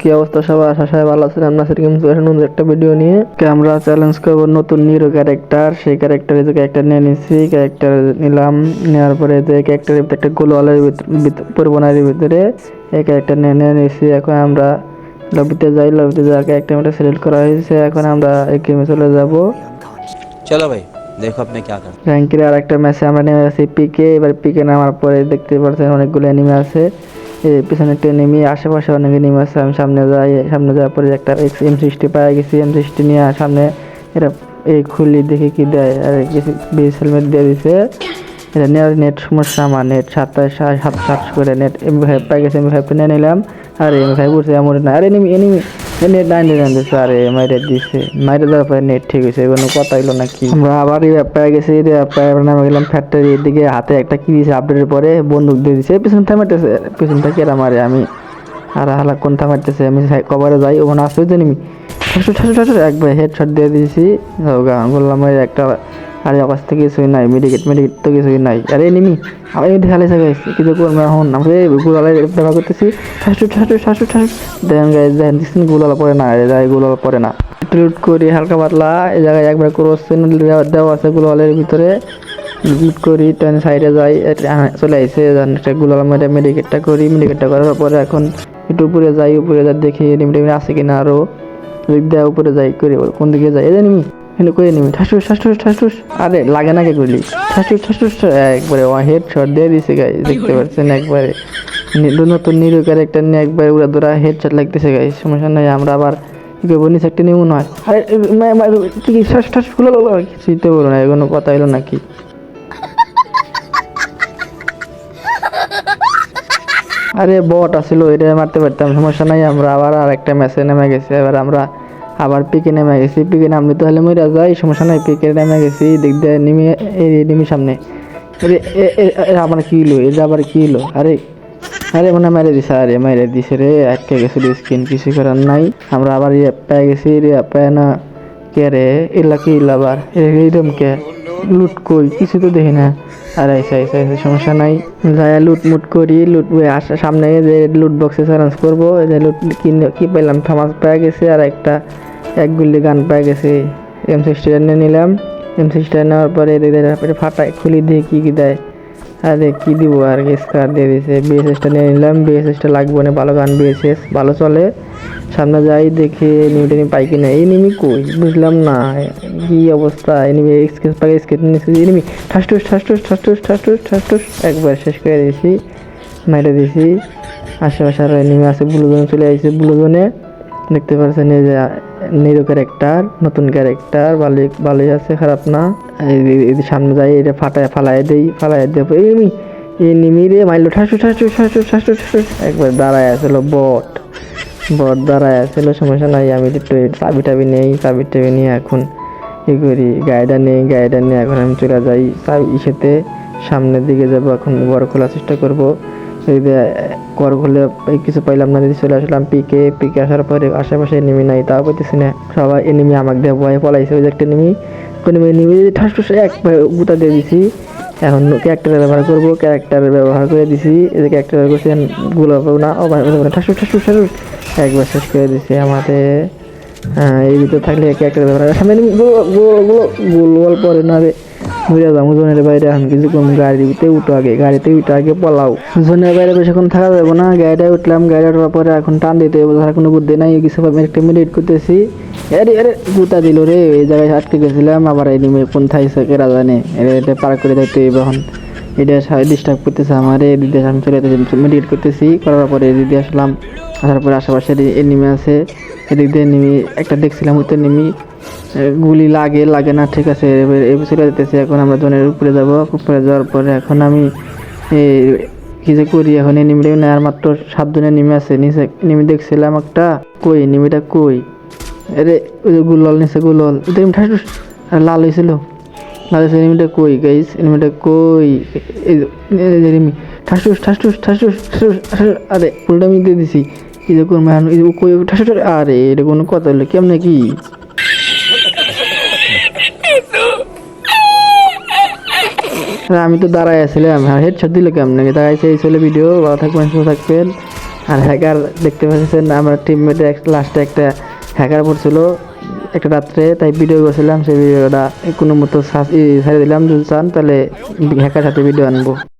কি অবস্থা সবাই আশা সবাই ভালো আছেন আমরা আজকে গেমস নতুন একটা ভিডিও নিয়ে। আমরা চ্যালেঞ্জ করব নতুন নিরো ক্যারেক্টার সেই ক্যারেক্টারে যে ক্যারেক্টার নিয়ে নিছি ক্যারেক্টার নিলাম নেওয়ার পরে যে ক্যারেক্টারের একটা গোলওয়ালের পরিবনার ভিতরে এই ক্যারেক্টার নিয়ে নিয়ে নিছি। এখন আমরা লবিতে যাই লবিতে যাওয়ার ক্যারেক্টার একটা সিলেক্ট করা হয়েছে। এখন আমরা এই গেমে চলে যাব। চলো ভাই আর একটা ম্যাচে আমরা নেমে আছি পিকে এবার পিকে নামার পরে দেখতে পাচ্ছেন অনেকগুলো এনিমি আছে। পিছনে একটা নেমে, আশেপাশে অনেকে নেমে আছে, আমি সামনে যাই, সামনে যাওয়ার পরে একটা এম সিক্সটি পাই গেছি এম সিক্সটি নিয়ে সামনে এরা এই খুলি দেখে কি দেয়, আর বিএস হেলমেট দিয়ে দিছে। এটা নেওয়ার নেট সমস্যা আমার নেট সাতটা সাত সাত, সাতশো করে নেট এম ফাইভ পাই গেছে এম ফাইভটা নিয়ে নিলাম, আর এম ফাইভ উঠছে এমন না। আর এনিমি এনিমি নেট নাইন দিচ্ছে আরে মাইরে দিচ্ছে মাইরে দেওয়ার পরে নেট ঠিক হয়েছে কোনো কথা হইল নাকি আমরা আবার এই পেয়ে গেছি রে পেয়ে নামে গেলাম ফ্যাক্টরি এদিকে হাতে একটা কি দিয়েছে আপডেটের পরে বন্দুক দিয়ে দিছে, পিছন থামাইতেছে, পিছন থেকে এরা মারে, আমি আর হালা কোন থামাইতেছে, আমি কভারে যাই, ওখানে আসতে জানি ঠাসু ঠাসু ঠাসু একবার হেডশট দিয়ে দিয়েছি বললাম ওই একটা আরে অকাশ থেকে কিছুই নাই, মেডিকেট মেডিকেট তো কিছুই নাই। আরে নিমি আমি এমনি খেলেছে গাইস কিছু করব এখন? আমরা গুলালে ব্যবহার করতেছি ঠাসু ঠাসু ঠাসু ঠাসু। দেখেন গাইস দেখেন দিচ্ছেন গুলাল পরে না এই জায়গায় গুলাল পরে না। লুট করি, হালকা পাতলা, এই জায়গায় একবার ক্রস দেওয়া আছে গুলালের ভিতরে। লুট করি টেন সাইডে যাই এটা চলে আইসে একটা গুলাল মেরে মেডিকেটটা করি মেডিকেটটা করার পরে এখন একটু উপরে যাই, উপরে যা দেখি এনিমি টেনিমি আছে কিনা আরও। দিক দেওয়া উপরে যাই, করি, কোন দিকে যাই। এই নিমি। কিন্তু করে নিবি? ঠাসুস ঠাসুস ঠাসুস। আরে, লাগে না কে করলি? ঠাসুস ঠাসুস, একবারে হেড শট দিয়ে দিছে গাই দেখতে পাচ্ছেন একবারে। নতুন নিরু ক্যারেক্টার নিয়ে একবারে উড়া দুরা হেড শট লাগতেছে গাই সমস্যা নাই, আমরা আবার কি করব? নিচে একটা নিমু নয় আরে কি কি, ঠাস খুলে কিছুই তো বলো না কোনো কথা এলো নাকি? আরে বট আসছিল এটা মারতে পারতাম, সমস্যা নাই, আমরা আবার আর একটা ম্যাচে নেমে গেছি, এবার আমরা আবার পিকে নেমে গেছি, পিকে নামলে তো হলে মরে যাই, সমস্যা নাই, পিকে নেমে গেছি দিক নিমি, এই নিমি সামনে। আবার কি হলো এটা আবার কি হলো আরে আরে, মনে মেরে দিছে, আরে, মেরে দিছে রে, আটকে গেছে স্কিন কিছু করার নাই। আমরা আবার ইয়ে পেয়ে গেছি রে পেয়ে না, কে রে, এলা কি আবার? এইরকম কে? লুট কই? কিছু তো দেখি না। আর, আইসা আইসা আইসা, সমস্যা নাই। যাই লুট মুট করি, লুট আসা সামনে যে লুট বক্সে চ্যালেঞ্জ করব যে লুট কি পেলাম থামাস পেয়ে গেছে, আর একটা এক গুলি গান পেয়ে গেছে। এম সিক্সটি নিয়ে নিলাম। এম সিক্সটি নেওয়ার পরে এদিকে ফাটাই খুলি দিয়ে কী কী দেয়। আরে কী দিব আর কি স্কার দিয়ে দিছে। বিএসএসটা নিয়ে নিলাম। বিএসএসটা লাগবে না ভালো গান বিএসএস ভালো চলে। সামনে যাই, দেখি নিউটে নিয়ে পাই কিনা। এই নিমি কই? বুঝলাম না। কি অবস্থা? এনিমি স্কেচ পাই স্কেচ নিয়েছি এনিমি ঠাসটুস ঠাসটুস ঠাসটুস ঠাসটুস ঠাসটুস একবার শেষ করে দিয়েছি মেরে দিয়েছি আশেপাশে আরও এনিমি আছে। ব্লু জোন চলে আসছে ব্লু জোনে দেখতে পাচ্ছেন এই যে নিরো ক্যারেক্টার নতুন ক্যারেক্টার ভালোই ভালোই আছে, খারাপ না। সামনে যাই এটা ফাটায় ফালাই দেই ফালাই দেব। এই এই নিমি রে, মাইলো, ঠাসু ঠাসু ঠাসু ঠাসু ঠাসু একবার দাঁড়ায় আসলো বট। বট দাঁড়ায় আসলো সমস্যা নাই, আমি একটু চাবি টাবি নেই, চাবি টাবি নিয়ে এখন ই করি গাড়িটা নেই গাড়িটা নিয়ে এখন আমি চলে যাই, চাবি ইসেতে। সামনের দিকে যাব, এখন ঘর খোলার চেষ্টা করব। ঘর এই কিছু পাইলাম না যদি চলে আসলাম পিকে পিকে আসার পরে আশেপাশে এনিমি নাই তাও পাইতেছি না সবাই এনিমি আমাকে দিয়ে ভয়ে পলাইছে ওই যে একটা এনিমি কোন এনিমি ঠাস ঠুস এক গুতা দিয়ে দিছি এখন ক্যারেক্টার ব্যবহার করব ক্যারেক্টার ব্যবহার করে দিছি যে ক্যারেক্টার করছি গুলো না ও ঠাসু ঠাসু ঠাসু একবার শেষ করে দিছি আমাদের হ্যাঁ এই ভিতরে থাকলে ক্যারেক্টার ব্যবহার সামনে গুলো গুলো গুলো পরে না বুঝে যাব জনের বাইরে এখন কিছুক্ষণ গাড়িতে উঠো আগে, গাড়িতে উঠে আগে পলাও। জনের বাইরে বেশিক্ষণ থাকা যাব না, গাড়িটায় উঠলাম, গাড়ি ওঠার পরে এখন টান দিতে হবে ধর কোনো বুদ্ধি নাই, কিছু ভাবে একটা মিনিট করতেছি। আরে আরে, গুতা দিল রে, এই জায়গায় আটকে গেছিলাম, আবার এই নিমে কোন থাই কেরা জানে। এটা পার করে দেখতে হবে এখন। এটা ডিস্টার্ব করতেছে আমার, এই দিদি আমি চলে যেতে মেডিকেট করতেছি, করার পরে দিদি আসলাম। আসার পরে আশেপাশে এনিমি আছে, এদিক দিয়ে নেমি একটা দেখছিলাম ওই তো নেমি। গুলি লাগে লাগে না ঠিক আছে এবার চলে যেতেছি এখন আমরা জনের উপরে যাব উপরে যাওয়ার পরে এখন আমি কি যে করি এখন এই নিমিটা নেওয়ার মাত্র সাতজনের নেমে আছে নিচে নেমে দেখছিলাম একটা কই নিমিটা কই আরে ওই যে গুলল নিচে গুলল এমনি ঠাস লাল হয়েছিল লাল হয়েছে এনিমিটা কই গাইস এনিমিটা কই এই এনিমি ঠাসুস ঠাসুস ঠাসুস ঠাসুস আরে ফুলটা আমি দিয়ে দিছি এই যে কোন মান কই ঠাসুস, আরে এটা কোনো কথা হলো কেমনে কি আমি তো দাঁড়ায় আছিলাম। হেডশট দিল নাকি দাঁড়াইছে এই ছেলে ভিডিও ভালো থাকবেন, সুস্থ থাকবেন। আর হ্যাকার দেখতে পাচ্ছেন, আমার টিমমেটে লাস্টে একটা হ্যাকার পড়ছিল একটা রাত্রে, তাই ভিডিও করছিলাম, সেই ভিডিওটা কোনো মতো সারিয়ে দিলাম, যদি চান, তাহলে হ্যাকার সাথে ভিডিও আনব।